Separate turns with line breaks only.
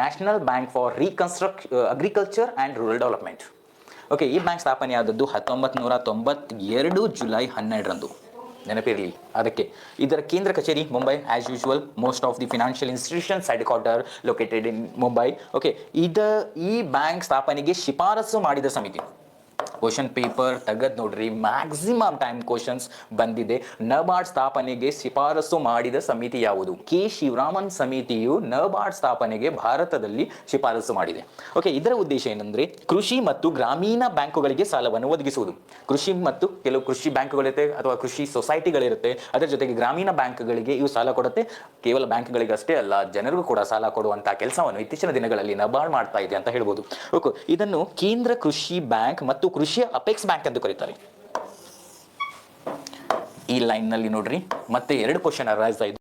National bank for reconstruct agriculture and rural development okay ಈ bank ಸ್ಥಾಪನೆ ಆದದ್ದು ಹತ್ತೊಂಬತ್ತು ನೂರ ತೊಂಬತ್ತೆರಡು ಜುಲೈ ಹನ್ನೆರಡರಂದು. ನೆನಪಿರಲಿ, ಅದಕ್ಕೆ. ಇದರ ಕೇಂದ್ರ ಕಚೇರಿ, Mumbai as usual most of the financial institutions headquarter located in Mumbai okay ಇದ, ಈ ಬ್ಯಾಂಕ್ ಸ್ಥಾಪನೆಗೆ ಶಿಫಾರಸು ಮಾಡಿದ ಸಮಿತಿ. ಕ್ವಶನ್ ಪೇಪರ್ ತೆಗೆದು ನೋಡ್ರಿ ಮ್ಯಾಕ್ಸಿಮಮ್ ಟೈಮ್ ಕ್ವಶನ್ಸ್ ಬಂದಿದೆ. ನಬಾರ್ಡ್ ಸ್ಥಾಪನೆಗೆ ಶಿಫಾರಸು ಮಾಡಿದ ಸಮಿತಿ ಯಾವುದು? ಕೆ. ಶಿವರಾಮನ್ ಸಮಿತಿಯು ನಬಾರ್ಡ್ ಸ್ಥಾಪನೆಗೆ ಭಾರತದಲ್ಲಿ ಶಿಫಾರಸು ಮಾಡಿದೆ. ಓಕೆ ಇದರ ಉದ್ದೇಶ ಏನಂದ್ರೆ, ಕೃಷಿ ಮತ್ತು ಗ್ರಾಮೀಣ ಬ್ಯಾಂಕುಗಳಿಗೆ ಸಾಲವನ್ನು ಒದಗಿಸುವುದು. ಕೃಷಿ ಮತ್ತು ಕೆಲವು ಕೃಷಿ ಬ್ಯಾಂಕುಗಳಿರುತ್ತೆ ಅಥವಾ ಕೃಷಿ ಸೊಸೈಟಿಗಳಿರುತ್ತೆ. ಅದರ ಜೊತೆಗೆ ಗ್ರಾಮೀಣ ಬ್ಯಾಂಕ್ಗಳಿಗೆ ಇವು ಸಾಲ ಕೊಡುತ್ತೆ. ಕೇವಲ ಬ್ಯಾಂಕ್ಗಳಿಗೆ ಅಷ್ಟೇ ಅಲ್ಲ, ಜನರಿಗೂ ಕೂಡ ಸಾಲ ಕೊಡುವಂತಹ ಕೆಲಸವನ್ನು ಇತ್ತೀಚಿನ ದಿನಗಳಲ್ಲಿ ನಬಾರ್ಡ್ ಮಾಡ್ತಾ ಇದೆ ಅಂತ ಹೇಳ್ಬೋದು. ಓಕೆ ಇದನ್ನು ಕೇಂದ್ರ ಕೃಷಿ ಬ್ಯಾಂಕ್ ಮತ್ತು ಕೃಷಿ ಅಪೆಕ್ಸ್ ಬ್ಯಾಂಕ್ ಎಂದು ಕರೀತಾರೆ. ಈ ಲೈನ್ನಲ್ಲಿ ನೋಡ್ರಿ ಮತ್ತೆ ಎರಡು ಕ್ವಶನ್ ಅರೈಸ್ ಆಯ್ತು.